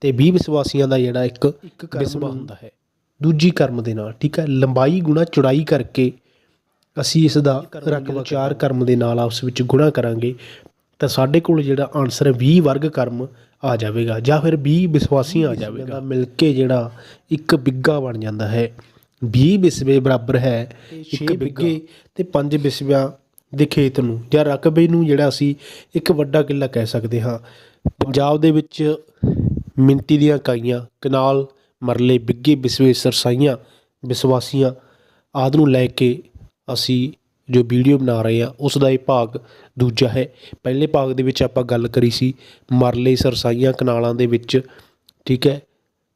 ਤੇ 20 ਵਿਸ਼ਵਾਸੀਆਂ ਦਾ ਜਿਹੜਾ ਇੱਕ ਵਿਸਵਾ ਹੁੰਦਾ ਹੈ। ਦੂਜੀ ਕਰਮ ਦੇ ਨਾਲ ਠੀਕ ਹੈ? ਲੰਬਾਈ ਗੁਣਾ ਚੌੜਾਈ ਕਰਕੇ ਅਸੀਂ ਇਸ ਦਾ ਰਕਬਾ ਚਾਰ ਕਰਮ ਦੇ ਨਾਲ ਆਪਸ ਵਿੱਚ ਗੁਣਾ ਕਰਾਂਗੇ ਤਾਂ ਸਾਡੇ ਕੋਲ ਜਿਹੜਾ ਆਨਸਰ ਹੈ 20 ਵਰਗ ਕਰਮ ਆ ਜਾਵੇਗਾ ਜਾਂ ਫਿਰ 20 ਵਿਸ਼ਵਾਸੀ ਆ ਜਾਵੇਗਾ। ਮਿਲ ਕੇ ਜਿਹੜਾ ਇੱਕ ਬਿੱਗਾ ਬਣ ਜਾਂਦਾ ਹੈ। 20 ਵਿਸਵੇ ਬਰਾਬਰ ਹੈ ਇੱਕ ਬਿੱਗੇ। ਤੇ 5 ਵਿਸਵਿਆਂ ਦੇ ਖੇਤ ਨੂੰ ਜਾਂ ਰਕਬੇ ਨੂੰ ਜਿਹੜਾ ਅਸੀਂ ਇੱਕ ਵੱਡਾ ਕਿੱਲਾ ਕਹਿ ਸਕਦੇ ਹਾਂ। ਪੰਜਾਬ ਦੇ ਵਿੱਚ ਮਿਣਤੀ ਦੀਆਂ ਇਕਾਈਆਂ, ਕਨਾਲ, ਮਰਲੇ, ਬਿੱਗੇ, ਬਿਸਵੇ, ਸਰਸਾਈਆਂ ਵਿਸਵਾਸੀਆਂ ਆਦਿ ਨੂੰ ਲੈ ਕੇ ਅਸੀਂ ਜੋ ਵੀਡੀਓ ਬਣਾ ਰਹੇ ਆ ਉਸ ਦਾ ਇਹ ਭਾਗ ਦੂਜਾ ਹੈ। ਪਹਿਲੇ ਭਾਗ ਦੇ ਵਿੱਚ ਆਪਾਂ ਗੱਲ ਕਰੀ ਸੀ ਮਰਲੇ, ਸਰਸਾਈਆਂ, ਕਨਾਲਾਂ ਦੇ ਵਿੱਚ, ਠੀਕ ਹੈ?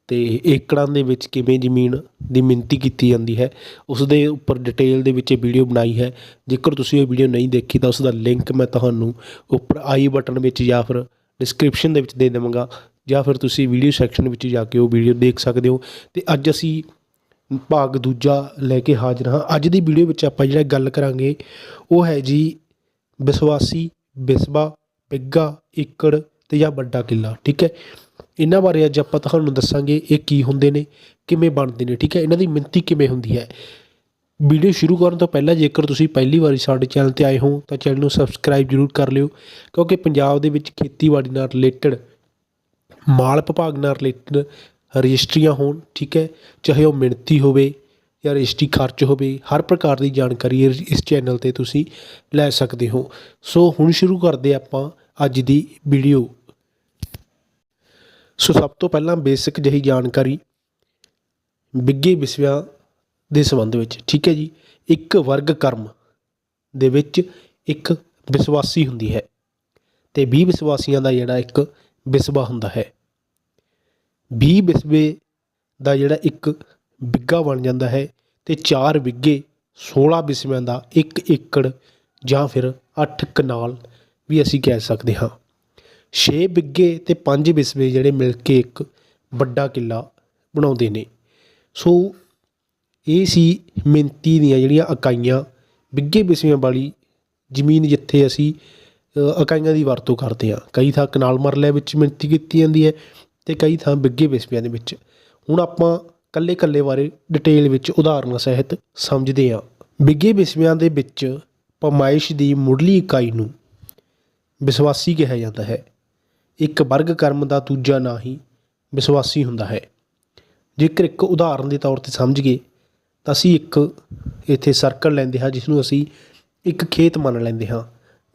ਤੇ ਏਕੜਾਂ ਦੇ ਵਿੱਚ ਕਿਵੇਂ ਜ਼ਮੀਨ ਦੀ ਮਿਣਤੀ ਕੀਤੀ ਜਾਂਦੀ ਹੈ, ਉਸ ਦੇ ਉੱਪਰ ਡਿਟੇਲ ਦੇ ਵਿੱਚ ਇਹ ਵੀਡੀਓ ਬਣਾਈ ਹੈ। ਜੇਕਰ ਤੁਸੀਂ ਇਹ ਵੀਡੀਓ ਨਹੀਂ ਦੇਖੀ, ਤਾਂ ਉਸ ਦਾ ਲਿੰਕ ਮੈਂ ਤੁਹਾਨੂੰ ਉੱਪਰ ਆਈ ਬਟਨ ਵਿੱਚ ਜਾਂ ਫਿਰ ਡਿਸਕ੍ਰਿਪਸ਼ਨ ਦੇ ਵਿੱਚ ਦੇ ਦੇਵਾਂਗਾ। ਜਾਂ ਫਿਰ ਤੁਸੀਂ ਵੀਡੀਓ ਸੈਕਸ਼ਨ ਵਿੱਚ ਜਾ ਕੇ ਉਹ ਵੀਡੀਓ ਦੇਖ ਸਕਦੇ ਹੋ। ਅਤੇ ਅੱਜ ਅਸੀਂ ਭਾਗ ਦੂਜਾ ਲੈ ਕੇ ਹਾਜ਼ਰ ਹਾਂ। ਅੱਜ ਦੀ ਵੀਡੀਓ ਵਿੱਚ ਆਪਾਂ ਜਿਹੜਾ ਗੱਲ ਕਰਾਂਗੇ, ਉਹ ਹੈ ਜੀ ਵਿਸ਼ਵਾਸੀ, ਬਿਸਬਾ, ਪਿੱਗਾ ਏਕੜ ਤੇ ਜਾਂ ਵੱਡਾ ਕਿੱਲਾ, ਠੀਕ ਹੈ? ਇਹਨਾਂ ਬਾਰੇ ਅੱਜ ਆਪਾਂ ਤੁਹਾਨੂੰ ਦੱਸਾਂਗੇ ਇਹ ਕੀ ਹੁੰਦੇ ਨੇ, ਕਿਵੇਂ ਬਣਦੇ ਨੇ, ਠੀਕ ਹੈ? ਇਹਨਾਂ ਦੀ ਮਿਣਤੀ ਕਿਵੇਂ ਹੁੰਦੀ ਹੈ? ਵੀਡੀਓ ਸ਼ੁਰੂ ਕਰਨ ਤੋਂ ਪਹਿਲਾਂ ਜੇਕਰ ਤੁਸੀਂ ਪਹਿਲੀ ਵਾਰੀ ਸਾਡੇ ਚੈਨਲ ਤੇ ਆਏ ਹੋ, ਤਾਂ ਚੈਨਲ ਨੂੰ ਸਬਸਕ੍ਰਾਈਬ ਜ਼ਰੂਰ ਕਰ ਲਿਓ, ਕਿਉਂਕਿ ਪੰਜਾਬ ਦੇ ਵਿੱਚ ਖੇਤੀਬਾੜੀ ਨਾਲ ਰਿਲੇਟਡ ਮਾਲ ਵਿਭਾਗ ਨਾਲ ਰਿਲੇਟਡ ਰਜਿਸਟਰੀਆਂ ਹੋਣ, ਠੀਕ ਹੈ, ਚਾਹੇ ਉਹ ਮਿਣਤੀ ਹੋਵੇ ਜਾਂ ਰਜਿਸਟਰੀ ਖਰਚ ਹੋਵੇ, ਹਰ ਪ੍ਰਕਾਰ ਦੀ ਜਾਣਕਾਰੀ ਇਸ ਚੈਨਲ ਤੇ ਤੁਸੀਂ ਲੈ ਸਕਦੇ ਹੋ। ਸੋ ਹੁਣ ਸ਼ੁਰੂ ਕਰਦੇ ਆਪਾਂ ਅੱਜ ਦੀ ਵੀਡੀਓ ਸੋ ਸਭ ਤੋਂ ਪਹਿਲਾਂ ਬੇਸਿਕ ਜਿਹੀ ਜਾਣਕਾਰੀ ਬਿੱਗੇ ਵਿਸਵਿਆਂ ਦੇ ਸੰਬੰਧ ਵਿੱਚ, ਠੀਕ ਹੈ ਜੀ। ਇੱਕ ਵਰਗ ਕਰਮ ਦੇ ਵਿੱਚ ਇੱਕ ਵਿਸ਼ਵਾਸੀ ਹੁੰਦੀ ਹੈ ਤੇ 20 ਵਿਸ਼ਵਾਸੀਆਂ ਦਾ ਜਿਹੜਾ ਇੱਕ ਵਿਸਵਾ ਹੁੰਦਾ ਹੈ। 20 ਵਿਸਵੇ ਦਾ ਜਿਹੜਾ ਇੱਕ ਬਿੱਗਾ ਬਣ ਜਾਂਦਾ ਹੈ ਅਤੇ ਚਾਰ ਬਿੱਗੇ ਸੋਲ੍ਹਾਂ ਬਿਸਵਿਆਂ ਦਾ ਇੱਕ ਏਕੜ ਜਾਂ ਫਿਰ ਅੱਠ ਕਨਾਲ ਵੀ ਅਸੀਂ ਕਹਿ ਸਕਦੇ ਹਾਂ। ਛੇ ਬਿੱਗੇ ਅਤੇ ਪੰਜ ਬਿਸਵੇ ਜਿਹੜੇ ਮਿਲ ਕੇ ਇੱਕ ਵੱਡਾ ਕਿੱਲਾ ਬਣਾਉਂਦੇ ਨੇ। ਸੋ ਇਹ ਸੀ ਮਿੰਤੀ ਦੀਆਂ ਜਿਹੜੀਆਂ ਇਕਾਈਆਂ ਬਿੱਗੇ ਬਿਸਵਿਆਂ ਵਾਲੀ ਜ਼ਮੀਨ ਜਿੱਥੇ ਅਸੀਂ ਇਕਾਈਆਂ ਦੀ ਵਰਤੋਂ ਕਰਦੇ ਹਾਂ। ਕਈ ਥਾਂ ਕਨਾਲ ਮਰਲੇ ਵਿੱਚ ਮਿੰਤੀ ਕੀਤੀ ਜਾਂਦੀ ਹੈ ਅਤੇ ਕਈ ਥਾਂ ਬਿੱਗੇ ਵਿਸਵਿਆਂ ਦੇ ਵਿੱਚ। ਹੁਣ ਆਪਾਂ ਕੱਲੇ ਕੱਲੇ ਬਾਰੇ ਡਿਟੇਲ ਵਿੱਚ ਉਦਾਹਰਨਾਂ ਸਹਿਤ ਸਮਝਦੇ ਹਾਂ। ਬਿੱਗੇ ਵਿਸਵਿਆਂ ਦੇ ਵਿੱਚ ਪਮਾਇਸ਼ ਦੀ ਮੁੱਢਲੀ ਇਕਾਈ ਨੂੰ ਵਿਸ਼ਵਾਸੀ ਕਿਹਾ ਜਾਂਦਾ ਹੈ। ਇੱਕ ਵਰਗ ਕਰਮ ਦਾ ਦੂਜਾ ਨਾਂ ਹੀ ਵਿਸ਼ਵਾਸੀ ਹੁੰਦਾ ਹੈ। ਜੇਕਰ ਇੱਕ ਉਦਾਹਰਨ ਦੇ ਤੌਰ ਤੇ ਸਮਝੀਏ, ਤਾਂ ਅਸੀਂ ਇੱਕ ਇੱਥੇ ਸਰਕਲ ਲੈਂਦੇ ਹਾਂ ਜਿਸ ਨੂੰ ਅਸੀਂ ਇੱਕ ਖੇਤ ਮੰਨ ਲੈਂਦੇ ਹਾਂ।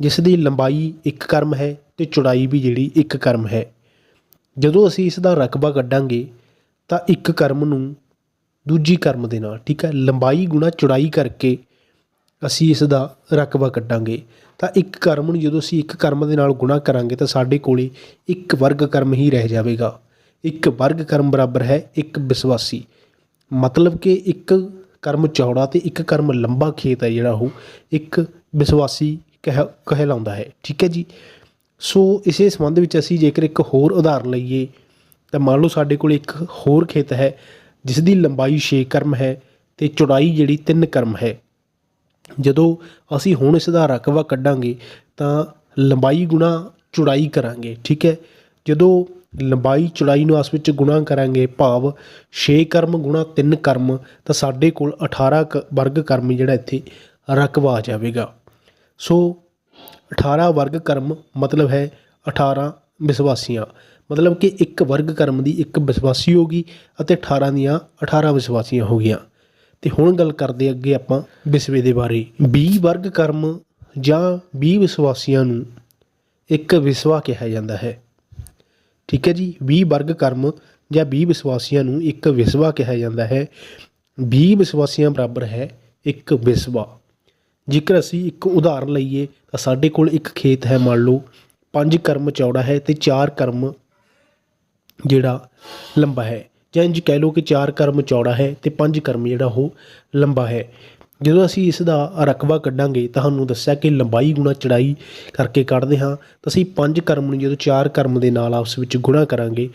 ਜਿਸ ਦੀ ਲੰਬਾਈ ਇੱਕ ਕਰਮ ਹੈ ਤੇ ਚੌੜਾਈ ਵੀ ਜਿਹੜੀ ਇੱਕ ਕਰਮ ਹੈ। ਜਦੋਂ ਅਸੀਂ ਇਸ ਦਾ ਰਕਬਾ ਕੱਢਾਂਗੇ, ਤਾਂ ਇੱਕ ਕਰਮ ਨੂੰ ਦੂਜੀ ਕਰਮ ਦੇ ਨਾਲ, ਠੀਕ ਹੈ, ਲੰਬਾਈ ਗੁਣਾ ਚੌੜਾਈ ਕਰਕੇ ਅਸੀਂ ਇਸ ਦਾ ਰਕਬਾ ਕੱਢਾਂਗੇ। ਤਾਂ ਇੱਕ ਕਰਮ ਨੂੰ ਜਦੋਂ ਅਸੀਂ ਇੱਕ ਕਰਮ ਦੇ ਨਾਲ ਗੁਣਾ ਕਰਾਂਗੇ, ਤਾਂ ਸਾਡੇ ਕੋਲੇ ਇੱਕ ਵਰਗ ਕਰਮ ਹੀ ਰਹਿ ਜਾਵੇਗਾ। ਇੱਕ ਵਰਗ ਕਰਮ ਬਰਾਬਰ ਹੈ, ਇੱਕ ਵਿਸ਼ਵਾਸੀ। ਮਤਲਬ ਕਿ ਇੱਕ ਕਰਮ ਚੌੜਾ ਤੇ ਇੱਕ ਕਰਮ ਲੰਬਾ ਖੇਤ ਹੈ ਜਿਹੜਾ ਉਹ ਇੱਕ ਵਿਸ਼ਵਾਸੀ ਕਹਿ, ਕਹਿਲਾਉਂਦਾ ਹੈ, ਠੀਕ ਹੈ ਜੀ? ਸੋ ਇਸੇ ਸੰਬੰਧ ਵਿੱਚ ਅਸੀਂ ਜੇਕਰ ਇੱਕ ਹੋਰ ਉਦਾਹਰਨ ਲਈਏ, ਤਾਂ ਮੰਨ ਲਓ ਸਾਡੇ ਕੋਲ ਇੱਕ ਹੋਰ ਖੇਤ ਹੈ ਜਿਸ ਦੀ ਲੰਬਾਈ 6 ਕਰਮ ਹੈ ਤੇ ਚੌੜਾਈ ਜਿਹੜੀ 3 ਕਰਮ ਹੈ। ਜਦੋਂ ਅਸੀਂ ਹੁਣ ਇਸ ਦਾ ਰਕਬਾ ਕੱਢਾਂਗੇ, ਤਾਂ ਲੰਬਾਈ ਗੁਣਾ ਚੌੜਾਈ ਕਰਾਂਗੇ, ਠੀਕ ਹੈ? ਜਦੋਂ ਲੰਬਾਈ ਚੌੜਾਈ ਨੂੰ ਆਪਸ ਵਿੱਚ ਗੁਣਾ ਕਰਾਂਗੇ ਭਾਵ 6 ਕਰਮ ਗੁਣਾ 3 ਕਰਮ, ਤਾਂ ਸਾਡੇ ਕੋਲ 18 ਕ- ਵਰਗ ਕਰਮ ਜਿਹੜਾ ਇੱਥੇ ਰਕਬਾ ਆ ਜਾਵੇਗਾ। ਸੋ 18 ਵਰਗ ਕਰਮ ਮਤਲਬ ਹੈ 18 ਵਿਸ਼ਵਾਸੀਆਂ। ਮਤਲਬ ਕਿ ਇੱਕ ਵਰਗ ਕਰਮ ਦੀ ਇੱਕ ਵਿਸ਼ਵਾਸੀ ਹੋਗੀ ਅਤੇ 18 ਦੀਆਂ 18 ਵਿਸ਼ਵਾਸੀਆਂ ਹੋ ਗਈਆਂ। ਤੇ ਹੁਣ ਗੱਲ ਕਰਦੇ ਅੱਗੇ ਆਪਾਂ ਵਿਸਵੇ ਦੇ ਬਾਰੇ। 20 ਵਰਗ ਕਰਮ ਜਾਂ 20 ਵਿਸ਼ਵਾਸੀਆਂ ਨੂੰ ਇੱਕ ਵਿਸਵਾ ਕਿਹਾ ਜਾਂਦਾ ਹੈ। ਠੀਕ ਹੈ ਜੀ 20 ਵਰਗ ਕਰਮ ਜਾਂ 20 ਵਿਸ਼ਵਾਸੀਆਂ ਨੂੰ ਇੱਕ ਵਿਸਵਾ ਕਿਹਾ ਜਾਂਦਾ ਹੈ। 20 ਵਿਸ਼ਵਾਸੀਆਂ ਬਰਾਬਰ ਹੈ ਇੱਕ ਵਿਸਵਾ। ਜੇਕਰ ਅਸੀਂ ਇੱਕ ਉਦਾਹਰਨ ਲਈਏ ਤਾਂ ਸਾਡੇ ਕੋਲ ਇੱਕ ਖੇਤ ਹੈ ਮੰਨ ਲਓ 5 ਕਰਮ ਚੌੜਾ ਹੈ ਤੇ 4 ਕਰਮ ਜਿਹੜਾ ਲੰਬਾ ਹੈ। ਜਾਂ ਇੰਜ ਕਹਿ ਲਓ ਕਿ 4 ਕਰਮ ਚੌੜਾ ਹੈ ਤੇ 5 ਕਰਮ ਜਿਹੜਾ ਉਹ ਲੰਬਾ ਹੈ। ਜਦੋਂ ਅਸੀਂ ਇਸ ਦਾ ਰਕਬਾ ਕੱਢਾਂਗੇ, ਤੁਹਾਨੂੰ ਦੱਸਿਆ ਕਿ ਲੰਬਾਈ ਗੁਣਾ ਚੜਾਈ ਕਰਕੇ ਕੱਢਦੇ ਹਾਂ, ਤਾਂ ਅਸੀਂ 5 ਕਰਮ ਨੂੰ ਜਦੋਂ 4 ਕਰਮ ਦੇ ਨਾਲ ਆਪਸ ਵਿੱਚ ਗੁਣਾ ਕਰਾਂਗੇ,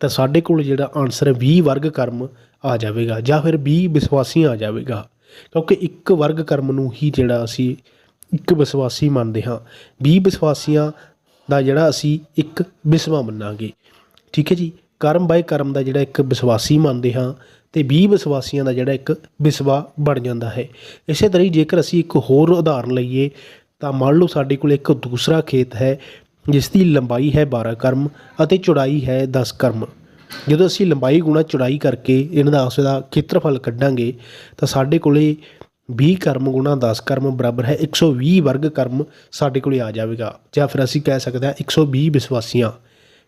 ਤਾਂ ਸਾਡੇ ਕੋਲ ਜਿਹੜਾ ਆਨਸਰ ਹੈ 20 ਵਰਗ ਕਰਮ ਆ ਜਾਵੇਗਾ ਜਾਂ ਫਿਰ 20 ਵਿਸ਼ਵਾਸੀ ਆ ਜਾਵੇਗਾ। ਕਿਉਂਕਿ ਇੱਕ ਵਰਗ ਕਰਮ ਨੂੰ ਹੀ ਜਿਹੜਾ ਅਸੀਂ ਇੱਕ ਵਿਸ਼ਵਾਸੀ ਮੰਨਦੇ ਹਾਂ। 20 ਵਿਸ਼ਵਾਸੀਆਂ ਦਾ ਜਿਹੜਾ ਅਸੀਂ ਇੱਕ ਵਿਸਵਾ ਮੰਨਾਂਗੇ। ਠੀਕ ਹੈ ਜੀ? ਕਰਮ ਬਾਏ ਕਰਮ ਦਾ ਜਿਹੜਾ ਇੱਕ ਵਿਸ਼ਵਾਸੀ ਮੰਨਦੇ ਹਾਂ ਤੇ 20 ਵਿਸ਼ਵਾਸੀਆਂ ਦਾ ਜਿਹੜਾ ਇੱਕ ਵਿਸਵਾ ਬਣ ਜਾਂਦਾ ਹੈ। ਇਸੇ ਤਰ੍ਹਾਂ ਹੀ ਜੇਕਰ ਅਸੀਂ ਇੱਕ ਹੋਰ ਉਦਾਹਰਨ ਲਈਏ, ਤਾਂ ਮੰਨ ਲਓ ਸਾਡੇ ਕੋਲ ਇੱਕ ਦੂਸਰਾ ਖੇਤ ਹੈ, ਜਿਸ ਦੀ ਲੰਬਾਈ ਹੈ 12 ਕਰਮ ਅਤੇ ਚੌੜਾਈ ਹੈ 10 ਕਰਮ। ਜਦੋਂ ਅਸੀਂ ਲੰਬਾਈ ਗੁਣਾ ਚੌੜਾਈ ਕਰਕੇ ਇਹਨਾਂ ਦਾ ਉਸ ਦਾ ਖੇਤਰਫਲ ਕੱਢਾਂਗੇ, ਤਾਂ ਸਾਡੇ ਕੋਲੇ 20 ਕਰਮ ਗੁਣਾ 10 ਕਰਮ ਬਰਾਬਰ ਹੈ 120 ਵਰਗ ਕਰਮ ਸਾਡੇ ਕੋਲੇ ਆ ਜਾਵੇਗਾ। ਜਾਂ ਫਿਰ ਅਸੀਂ ਕਹਿ ਸਕਦੇ ਹਾਂ 120 ਵਿਸ਼ਵਾਸੀਆਂ,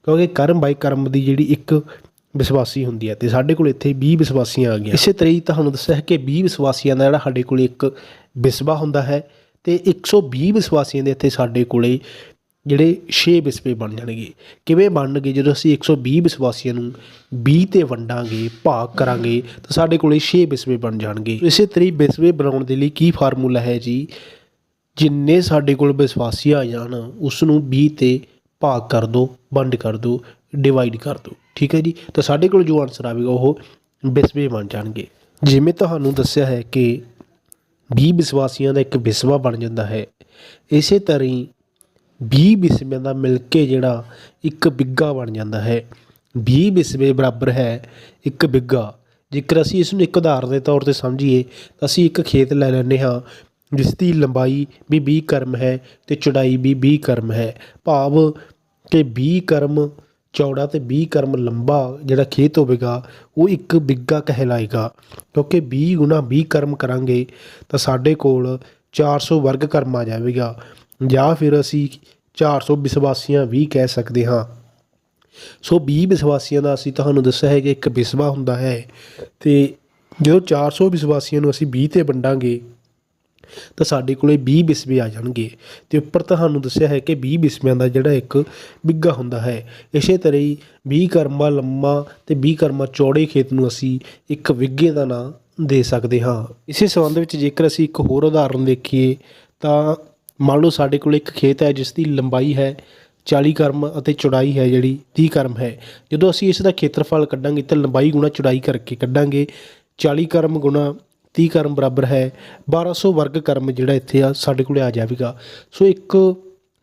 ਕਿਉਂਕਿ ਕਰਮ ਬਾਈ ਕਰਮ ਦੀ ਜਿਹੜੀ ਇੱਕ ਵਿਸ਼ਵਾਸੀ ਹੁੰਦੀ ਹੈ, ਤੇ ਸਾਡੇ ਕੋਲ ਇੱਥੇ 20 ਵਿਸ਼ਵਾਸੀਆਂ ਆ ਗਈਆਂ। ਇਸੇ ਤਰ੍ਹਾਂ ਹੀ ਤੁਹਾਨੂੰ ਦੱਸਿਆ ਹੈ ਕਿ 20 ਵਿਸ਼ਵਾਸੀਆਂ ਦਾ ਜਿਹੜਾ ਸਾਡੇ ਕੋਲ ਇੱਕ ਵਿਸਵਾ ਹੁੰਦਾ ਹੈ, ਤੇ 120 ਵਿਸ਼ਵਾਸੀਆਂ ਦੇ ਇੱਥੇ ਸਾਡੇ ਕੋਲੇ ਜਿਹੜੇ 6 ਵਿਸਵੇ ਬਣ ਜਾਣਗੇ। ਕਿਵੇਂ ਬਣਨਗੇ? ਜਦੋਂ ਅਸੀਂ 120 ਵਿਸ਼ਵਾਸੀਆਂ ਨੂੰ 20 ਤੇ ਵੰਡਾਂਗੇ, ਭਾਗ ਕਰਾਂਗੇ, ਤਾਂ ਸਾਡੇ ਕੋਲੇ 6 ਵਿਸਵੇ ਬਣ ਜਾਣਗੇ। ਇਸੇ ਤਰ੍ਹਾਂ ਹੀ ਵਿਸਵੇ ਬਣਾਉਣ ਦੇ ਲਈ ਕੀ ਫਾਰਮੂਲਾ ਹੈ ਜੀ? ਜਿੰਨੇ ਸਾਡੇ ਕੋਲ ਵਿਸ਼ਵਾਸੀ ਆ ਜਾਣ ਉਸ ਨੂੰ 20 ਤੇ ਭਾਗ ਕਰ ਦਿਓ ਵੰਡ ਕਰ ਦਿਓ ਡਿਵਾਈਡ ਕਰ ਦਿਓ ਠੀਕ ਹੈ ਜੀ? ਤਾਂ ਸਾਡੇ ਕੋਲ ਜੋ ਆਨਸਰ ਆਵੇਗਾ, ਉਹ ਬਿਸਵੇ ਬਣ ਜਾਣਗੇ। ਜਿਵੇਂ ਤੁਹਾਨੂੰ ਦੱਸਿਆ ਹੈ ਕਿ 20 ਵਿਸ਼ਵਾਸੀਆਂ ਦਾ ਇੱਕ ਵਿਸਵਾ ਬਣ ਜਾਂਦਾ ਹੈ, ਇਸੇ ਤਰ੍ਹਾਂ ਵੀਹ 20 ਵਿਸਵਿਆਂ ਦਾ ਮਿਲ ਕੇ ਜਿਹੜਾ ਇੱਕ ਬਿੱਗਾ ਬਣ ਜਾਂਦਾ ਹੈ। ਵੀਹ ਵਿਸਵੇ ਬਰਾਬਰ ਹੈ ਇੱਕ ਬਿੱਗਾ। ਜੇਕਰ ਅਸੀਂ ਇਸ ਨੂੰ ਇੱਕ ਉਦਾਹਰਨ ਦੇ ਤੌਰ ਤੇ ਸਮਝੀਏ, ਤਾਂ ਅਸੀਂ ਇੱਕ ਖੇਤ ਲੈ ਲੈਂਦੇ ਹਾਂ, ਜਿਸ ਦੀ ਲੰਬਾਈ ਵੀ 20 ਕਰਮ ਹੈ ਤੇ ਚੌੜਾਈ ਵੀ 20 ਕਰਮ ਹੈ। ਭਾਵ ਕਿ 20 ਕਰਮ ਚੌੜਾ ਤੇ 20 ਕਰਮ ਲੰਬਾ ਜਿਹੜਾ ਖੇਤ ਹੋਵੇਗਾ, ਉਹ ਇੱਕ ਬਿੱਗਾ ਕਹਿਲਾਏਗਾ। ਕਿਉਂਕਿ 20 ਗੁਣਾ 20 ਕਰਮ ਕਰਾਂਗੇ, ਤਾਂ ਸਾਡੇ ਕੋਲ 400 ਵਰਗ ਕਰਮ ਆ ਜਾਵੇਗਾ। ਜਾਂ ਫਿਰ ਅਸੀਂ ਚਾਰ ਸੌ ਵਿਸ਼ਵਾਸੀਆਂ ਵੀ ਕਹਿ ਸਕਦੇ ਹਾਂ। ਸੋ 20 ਵਿਸ਼ਵਾਸੀਆਂ ਦਾ ਅਸੀਂ ਤੁਹਾਨੂੰ ਦੱਸਿਆ ਹੈ ਕਿ ਇੱਕ ਵਿਸਵਾ ਹੁੰਦਾ ਹੈ ਤੇ ਜਦੋਂ 400 ਵਿਸ਼ਵਾਸੀਆਂ ਨੂੰ ਅਸੀਂ 20 ਤੇ ਵੰਡਾਂਗੇ, ਤਾਂ ਸਾਡੇ ਕੋਲੇ 20 ਬਿਸਵੇ ਆ ਜਾਣਗੇ। ਤੇ ਉੱਪਰ ਤੁਹਾਨੂੰ ਦੱਸਿਆ ਹੈ ਕਿ 20 ਬਿਸਵਿਆਂ ਦਾ ਜਿਹੜਾ ਇੱਕ ਬਿੱਗਾ ਹੁੰਦਾ ਹੈ। ਇਸੇ ਤਰ੍ਹਾਂ ਹੀ 20 ਕਰਮਾ ਲੰਮਾ ਤੇ 20 ਕਰਮਾ ਚੌੜੇ ਖੇਤ ਨੂੰ ਅਸੀਂ ਇੱਕ ਵਿੱਗੇ ਦਾ ਨਾਂ ਦੇ ਸਕਦੇ ਹਾਂ। ਇਸੇ ਸੰਬੰਧ ਵਿੱਚ ਜੇਕਰ ਅਸੀਂ ਇੱਕ ਹੋਰ ਉਦਾਹਰਨ ਦੇਖੀਏ, ਤਾਂ ਮੰਨ ਲਓ ਸਾਡੇ ਕੋਲ ਇੱਕ ਖੇਤ ਹੈ ਜਿਸ ਦੀ ਲੰਬਾਈ ਹੈ 40 ਕਰਮ ਅਤੇ ਚੌੜਾਈ ਹੈ ਜਿਹੜੀ 30 ਕਰਮ ਹੈ। ਜਦੋਂ ਅਸੀਂ ਇਸ ਦਾ ਖੇਤਰਫਲ ਕੱਢਾਂਗੇ ਤਾਂ ਲੰਬਾਈ ਗੁਣਾ ਚੌੜਾਈ ਕਰਕੇ ਕੱਢਾਂਗੇ। 40 ਕਰਮ ਗੁਣਾ 30 ਕਰਮ ਬਰਾਬਰ ਹੈ। 1200 ਵਰਗ ਕਰਮ ਜਿਹੜਾ ਇੱਥੇ ਆ, ਸਾਡੇ ਕੋਲੇ ਆ ਜਾਵੇਗਾ। ਸੋ ਇੱਕ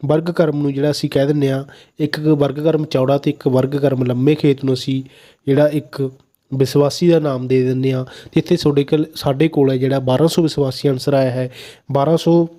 ਵਰਗ ਕਰਮ ਨੂੰ ਜਿਹੜਾ ਅਸੀਂ ਕਹਿ ਦਿੰਨੇ ਆ ਇੱਕ ਵਰਗ ਕਰਮ ਚੌੜਾ ਤੇ ਇੱਕ ਵਰਗ ਕਰਮ ਲੰਮੇ ਖੇਤ ਨੂੰ ਅਸੀਂ ਜਿਹੜਾ ਇੱਕ ਵਿਸ਼ਵਾਸੀ ਦਾ ਨਾਮ ਦੇ ਦਿੰਨੇ ਆ ਤੇ ਇੱਥੇ ਤੁਹਾਡੇ ਕੋਲ, ਸਾਡੇ ਕੋਲ ਹੈ ਜਿਹੜਾ 1200 ਵਿਸ਼ਵਾਸੀ ਆਨਸਰ ਆਇਆ ਹੈ। 1200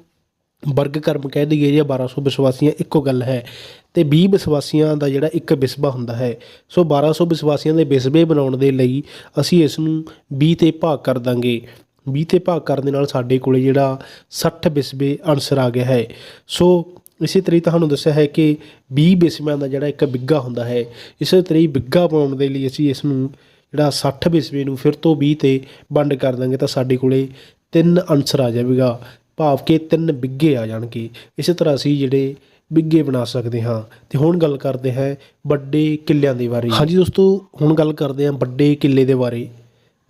ਵਰਗ ਕਰਮ ਕਹਿ ਦਈਏ ਜਾਂ 1200 ਵਿਸ਼ਵਾਸੀਆਂ, ਇੱਕੋ ਗੱਲ ਹੈ। ਤੇ 20 ਵਿਸ਼ਵਾਸੀਆਂ ਦਾ ਜਿਹੜਾ ਇੱਕ ਵਿਸਵਾ ਹੁੰਦਾ ਹੈ। ਸੋ 1200 ਵਿਸ਼ਵਾਸੀਆਂ ਦੇ ਵਿਸਵੇ ਬਣਾਉਣ ਦੇ ਲਈ ਅਸੀਂ ਇਸ ਨੂੰ 20 ਤੇ ਭਾਗ ਕਰ ਦਾਂਗੇ। 20 ਤੇ ਭਾਗ ਕਰਨ ਦੇ ਨਾਲ ਸਾਡੇ ਕੋਲੇ ਜਿਹੜਾ 60 ਵਿਸਵੇ ਆਨਸਰ ਆ ਗਿਆ ਹੈ। ਸੋ ਇਸੇ ਤਰੀ ਤੁਹਾਨੂੰ ਦੱਸਿਆ ਹੈ ਕਿ 20 ਵਿਸਵਿਆਂ ਦਾ ਜਿਹੜਾ ਇੱਕ ਬਿੱਗਾ ਹੁੰਦਾ ਹੈ, ਇਸੇ ਤਰੀ ਬਿੱਗਾ ਬਣਾਉਣ ਦੇ ਲਈ ਅਸੀਂ ਇਸ ਨੂੰ ਜਿਹੜਾ 60 ਵਿਸਵੇ ਨੂੰ ਫਿਰ ਤੋਂ 20 ਤੇ ਵੰਡ ਕਰ ਦਾਂਗੇ ਤਾਂ ਸਾਡੇ ਕੋਲੇ ਤਿੰਨ ਆਨਸਰ ਆ ਜਾਵੇਗਾ। ਭਾਵ ਕਿ ਤਿੰਨ ਬਿੱਗੇ ਆ ਜਾਣਗੇ। ਇਸੇ ਤਰ੍ਹਾਂ ਅਸੀਂ ਜਿਹੜੇ ਬਿੱਗੇ ਬਣਾ ਸਕਦੇ ਹਾਂ। ਤੇ ਹੁਣ ਗੱਲ ਕਰਦੇ ਹਾਂ ਵੱਡੇ ਕਿੱਲਿਆਂ ਦੇ ਬਾਰੇ। ਹਾਂਜੀ ਦੋਸਤੋ, ਹੁਣ ਗੱਲ ਕਰਦੇ ਹਾਂ ਵੱਡੇ ਕਿੱਲੇ ਦੇ ਬਾਰੇ।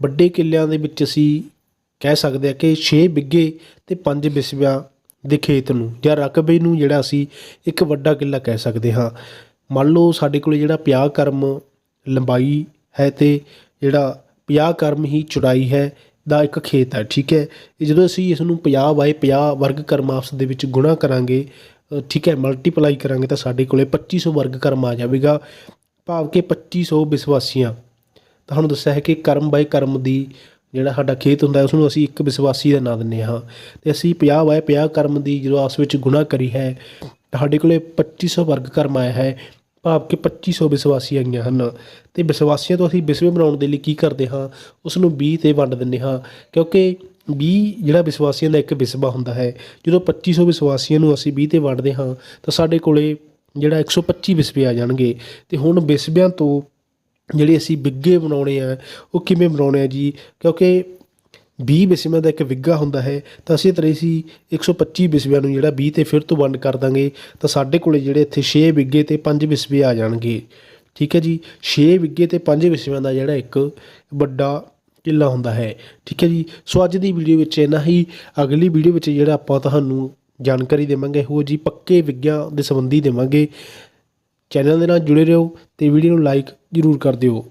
ਵੱਡੇ ਕਿੱਲਿਆਂ ਦੇ ਵਿੱਚ ਅਸੀਂ ਕਹਿ ਸਕਦੇ ਹਾਂ ਕਿ 6 ਬਿੱਗੇ ਤੇ 5 ਬਿਸਵਿਆਂ ਦੇ ਖੇਤ ਨੂੰ ਜਾਂ ਰਕਬੇ ਨੂੰ ਜਿਹੜਾ ਅਸੀਂ ਇੱਕ ਵੱਡਾ ਕਿੱਲਾ ਕਹਿ ਸਕਦੇ ਹਾਂ। ਮੰਨ ਲਓ ਸਾਡੇ ਕੋਲ ਜਿਹੜਾ 50 ਕਰਮ ਲੰਬਾਈ ਹੈ ਤੇ ਜਿਹੜਾ 50 ਕਰਮ ਹੀ ਚੌੜਾਈ ਹੈ ਦਾ ਇੱਕ ਖੇਤ ਹੈ, ਠੀਕ ਹੈ? ਇਹ ਜਦੋਂ ਅਸੀਂ ਇਸ ਨੂੰ 50 ਬਾਏ 50 ਵਰਗ ਕਰਮ ਆਪਸ ਦੇ ਵਿੱਚ ਗੁਣਾ ਕਰਾਂਗੇ ਠੀਕ ਹੈ ਮਲਟੀਪਲਾਈ ਕਰਾਂਗੇ ਤਾਂ ਸਾਡੇ ਕੋਲੇ 2500 ਵਰਗ ਕਰਮ ਆ ਜਾਵੇਗਾ। ਭਾਵ ਕਿ 2500 ਵਿਸ਼ਵਾਸੀਆਂ। ਤੁਹਾਨੂੰ ਦੱਸਿਆ ਹੈ ਕਿ ਕਰਮ ਬਾਏ ਕਰਮ ਦੀ ਜਿਹੜਾ ਸਾਡਾ ਖੇਤ ਹੁੰਦਾ ਹੈ ਉਸ ਨੂੰ ਅਸੀਂ ਇੱਕ ਵਿਸ਼ਵਾਸੀ ਦਾ ਨਾਂ ਦਿੰਦੇ ਹਾਂ। ਤੇ ਅਸੀਂ 50 ਬਾਏ 50 ਕਰਮ ਦੀ ਜਦੋਂ ਆਪਸ ਵਿੱਚ ਗੁਣਾ ਕਰੀ ਹੈ, ਤਾਂ ਸਾਡੇ ਕੋਲੇ 2500 ਵਰਗ ਕਰਮ ਆਇਆ ਹੈ। ਭਾਵ ਕਿ 2500 ਵਿਸ਼ਵਾਸੀ ਆਈਆਂ ਹਨ। ਤੇ ਵਿਸ਼ਵਾਸੀਆਂ ਤੋਂ ਅਸੀਂ ਵਿਸਵੇ ਬਣਾਉਣ ਦੇ ਲਈ ਕੀ ਕਰਦੇ ਹਾਂ? ਉਸ ਨੂੰ 20 ਤੇ ਵੰਡ ਦਿੰਦੇ ਹਾਂ। ਕਿਉਂਕਿ 20 ਜਿਹੜਾ ਵਿਸ਼ਵਾਸੀਆਂ ਦਾ ਇੱਕ ਵਿਸਵਾ ਹੁੰਦਾ ਹੈ, ਜਦੋਂ 2500 ਵਿਸ਼ਵਾਸੀਆਂ ਨੂੰ ਅਸੀਂ 20 ਤੇ ਵੰਡਦੇ ਹਾਂ, ਤਾਂ ਸਾਡੇ ਕੋਲੇ ਜਿਹੜਾ 125 ਵਿਸਵੇ ਆ ਜਾਣਗੇ। ਤੇ ਹੁਣ ਵਿਸਵਿਆਂ ਤੋਂ ਜਿਹੜੇ ਅਸੀਂ ਬਿੱਗੇ ਬਣਾਉਣੇ ਆ, ਉਹ ਕਿਵੇਂ ਬਣਾਉਣੇ ਆ ਜੀ? ਕਿਉਂਕਿ 20 ਵਿਸਵਿਆਂ ਦਾ ਇੱਕ ਵਿੱਗਾ ਹੁੰਦਾ ਹੈ, ਤਾਂ ਅਸੀਂ ਤਰ੍ਹਾਂ ਸੀ 125 ਬਿਸਵਿਆਂ ਨੂੰ ਜਿਹੜਾ 20 ਤੇ ਫਿਰ ਤੋਂ ਵੰਡ ਕਰ ਦਾਂਗੇ, ਤਾਂ ਸਾਡੇ ਕੋਲੇ ਜਿਹੜੇ ਇੱਥੇ 6 ਵਿੱਗੇ ਤੇ 5 ਵਿਸਵੇ ਆ ਜਾਣਗੇ। ਠੀਕ ਹੈ ਜੀ? 6 ਵਿੱਗੇ ਤੇ 5 ਵਿਸਵਿਆਂ ਦਾ ਜਿਹੜਾ ਇੱਕ ਵੱਡਾ ਕਿੱਲਾ ਹੁੰਦਾ ਹੈ। ਠੀਕ ਹੈ ਜੀ? ਸੋ ਅੱਜ ਦੀ ਵੀਡੀਓ ਵਿੱਚ ਇੰਨਾ ਹੀ। ਅਗਲੀ ਵੀਡੀਓ ਵਿੱਚ ਜਿਹੜਾ ਆਪਾਂ ਤੁਹਾਨੂੰ ਜਾਣਕਾਰੀ ਦੇਵਾਂਗੇ ਉਹ ਜੀ ਪੱਕੇ ਵਿੱਗਿਆਂ ਦੇ ਸੰਬੰਧੀ ਦੇਵਾਂਗੇ। ਚੈਨਲ ਦੇ ਨਾਲ ਜੁੜੇ ਰਹੋ ਤੇ ਵੀਡੀਓ ਨੂੰ ਲਾਈਕ ਜ਼ਰੂਰ ਕਰ ਦਿਓ।